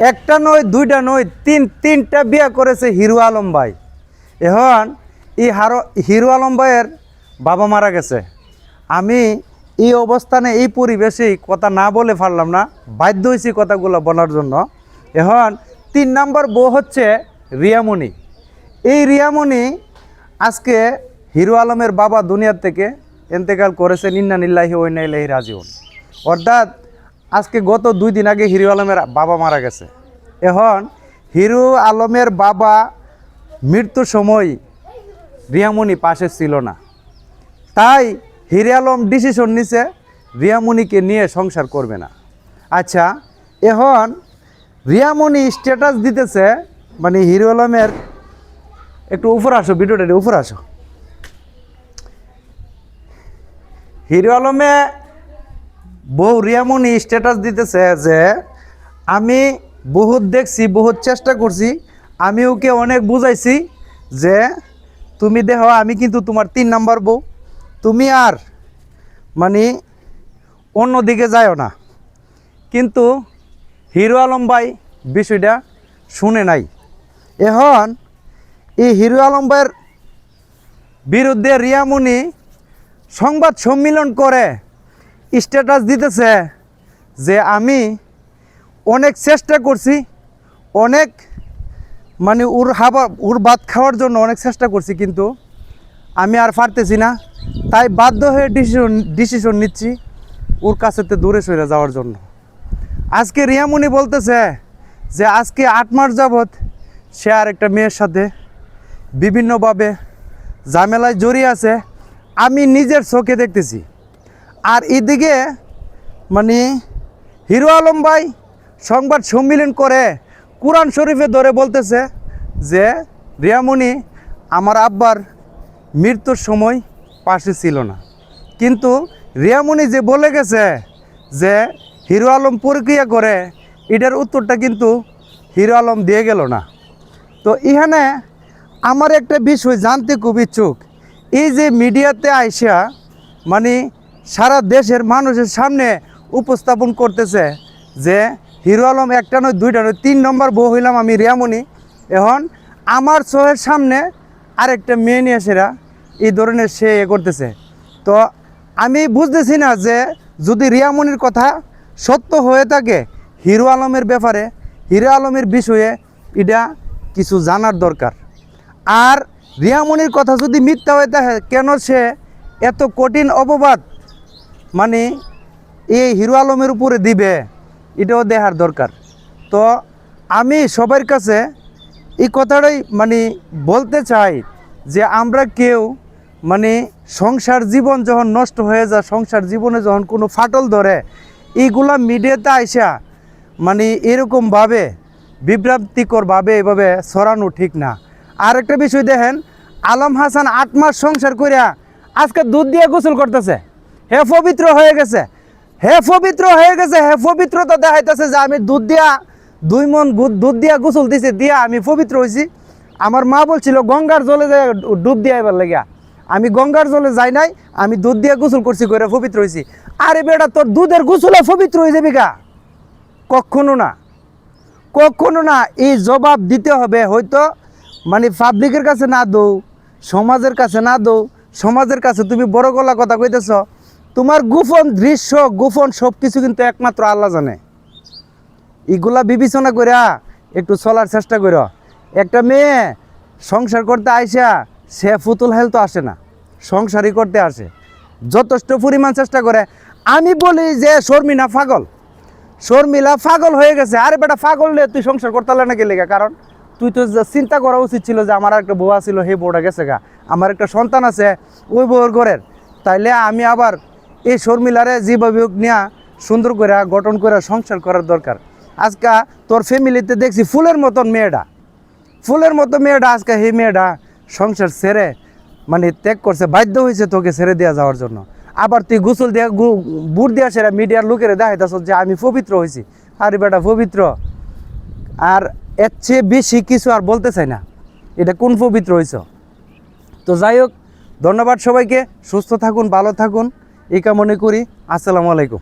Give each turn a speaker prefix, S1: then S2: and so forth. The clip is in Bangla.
S1: একটা নয়, দুইটা নয়, তিন, তিনটা বিয়ে করেছে হিরু আলম ভাই। এখন এই হারো হিরো আলম ভাইয়ের বাবা মারা গেছে। আমি এই অবস্থানে, এই পরিবেশেই কথা না বলে পারলাম না, বাধ্য হয়েছি কথাগুলো বলার জন্য। এখন তিন নাম্বার বউ হচ্ছে রিয়ামণি। এই রিয়ামণি আজকে হিরো আলমের বাবা দুনিয়ার থেকে এন্তেকাল করেছে নিন্না নিল্লাহি ওইনাইলাহি রাজিউন। অর্থাৎ আজকে গত দুই দিন আগে হিরো আলমের বাবা মারা গেছে। এখন হিরো আলমের বাবা মৃত্যুর সময় রিয়ামণি পাশে ছিল না। তাই হিরে আলম ডিসিশন নিছে রিয়ামণিকে নিয়ে সংসার করবে না। আচ্ছা এখন রিয়ামণি স্ট্যাটাস দিতেছে মানে হিরো আলমের, একটু উপর আসো, ভিডিওটা উপর আসো। হিরো আলমে বউ রিয়ামণি স্ট্যাটাস দিতেছে যে, আমি বহুত দেখছি, বহুত চেষ্টা করছি, আমি ওকে অনেক বুঝাইছি যে, তুমি দেহ আমি কিন্তু তোমার তিন নাম্বার বউ। তুমি আর মানে অন্যদিকে যায়ও না। কিন্তু হিরো আলম ভাই বিষয়টা শুনে নাই। এখন এই হিরো আলম ভাইয়ের বিরুদ্ধে রিয়ামণি সংবাদ সম্মেলন করে। স্ট্যাটাস দিতেছে যে আমি অনেক চেষ্টা করছি, অনেক মানে ওর হাবা, ওর ভাত খাওয়ার জন্য অনেক চেষ্টা করছি, কিন্তু আমি আর পারতেছি না। তাই বাধ্য হয়ে ডিসিশন ডিসিশন নিচ্ছি ওর কাছেতে দূরে সরে যাওয়ার জন্য। আজকে রিয়ামণি বলতেছে যে আজকে আট মাস যাবৎ সে আর একটা মেয়ের সাথে বিভিন্নভাবে ঝামেলায় জড়িয়ে আছে। আমি নিজের চোখে দেখতেছি। আর এদিকে মানে হিরো আলম ভাই সংবাদ সম্মেলন করে, কোরআন শরীফে ধরে বলতেছে যে, রিয়ামণি, আমার আব্বার মৃত্যুর সময় পাশে ছিল না। কিন্তু রিয়ামণি যে বলে গেছে যে, হিরো আলম প্রক্রিয়া করে, এটার উত্তরটা কিন্তু হিরো আলম দিয়ে গেল না। তো এখানে আমার একটা বিষয় জানতে খুব ইচ্ছুক। এই যে মিডিয়াতে আইসা মানে সারা দেশের মানুষের সামনে উপস্থাপন করতেছে যে হিরো আলম একটা নয়, দুইটা নয়, তিন নম্বর বউ হইলাম আমি রিয়ামণি। এখন আমার চোখের সামনে আরেকটা মেয়ে নিয়ে সেরা এই ধরনের সে এ করতেছে। তো আমি বুঝতেছি না যে যদি রিয়ামণির কথা সত্য হয়ে থাকে হিরো আলমের ব্যাপারে, হিরো আলমের বিষয়ে এটা কিছু জানার দরকার। আর রিয়ামণির কথা যদি মিথ্যা হয়ে থাকে, কেন সে এত কঠিন অপবাদ মানে এই হিরো আলমের উপরে দিবে, এটাও দেখার দরকার। তো আমি সবার কাছে এই কথাটাই মানে বলতে চাই যে আমরা কেউ মানে সংসার জীবন যখন নষ্ট হয়ে যায়, সংসার জীবনে যখন কোনো ফাটল ধরে, এইগুলা মিডিয়াতে আইসা মানে এরকমভাবে বিভ্রান্তিকরভাবে এভাবে ছড়ানো ঠিক না। আর একটা বিষয় দেখেন, আলম হাসান আট মাস সংসার করিয়া আজকে দুধ দিয়ে গোসল করতেছে। হে পবিত্র হয়ে গেছে। হে পবিত্র হয়ে গেছে, হে পবিত্র তো দেখাইতেছে যে আমি দুধ দিয়া, দুই মন দুধ দিয়া গোসল দিছে, দিয়া আমি পবিত্র হয়েছি আমার মা বলছিল, গঙ্গার জলে যায় ডুব দিয়া এবার লাগিয়া। আমি গঙ্গার জলে যাই নাই, আমি দুধ দিয়া গোসল করছি করে পবিত্র হয়েছি আরে বেটা, তোর দুধের গোসলে পবিত্র হয়ে যাবি গা? কখনো না। কখনো না, এই জবাব দিতে হবে, হয়তো মানে পাবলিকের কাছে না দৌ, সমাজের কাছে না দৌ, সমাজের কাছে তুমি বড় গলা কথা কইতেছ তোমার গোপন দৃশ্য, গোপন সব কিছু কিন্তু একমাত্র আল্লাহ জানে। এগুলা বিবেচনা করে একটু চলার চেষ্টা করো একটা মেয়ে সংসার করতে আইসা, সে ফুতুল হেল তো আসে না, সংসারই করতে আসে। যথেষ্ট পরিমাণ চেষ্টা করে। আমি বলি যে শর্মিনা পাগল। শর্মিলা পাগল হয়ে গেছে। আরে বেটা, পাগল নিয়ে তুই সংসার করতে না গেলে গা। কারণ তুই তো চিন্তা করা উচিত ছিল যে আমার একটা বউ ছিল সেই বউটা গেছে গা। আমার একটা সন্তান আছে, ওই বউর ঘরের। তাইলে আমি আবার এই শর্মিলারে যেভাবে হোক নিয়া সুন্দর করে গঠন করে সংসার করার দরকার। আজকে তোর ফ্যামিলিতে দেখছি ফুলের মতন মেয়েটা। ফুলের মতো মেয়েটা আজকে সেই মেয়েটা সংসার সেরে মানে ত্যাগ করছে, বাধ্য হয়েছে তোকে ছেড়ে দেওয়া যাওয়ার জন্য। আবার তুই গোসল দিয়া বুট দেওয়া সেরা মিডিয়ার লোকের দেখাইতেছ যে আমি পবিত্র হয়েছি। আরে বেটা, পবিত্র। আর এর চেয়ে বেশি কিছু আর বলতে চাই না। এটা কোন পবিত্র হয়েছ? তো যাই হোক, ধন্যবাদ সবাইকে। সুস্থ থাকুন, ভালো থাকুন। এই কামনে করি আসসালামু আলাইকুম।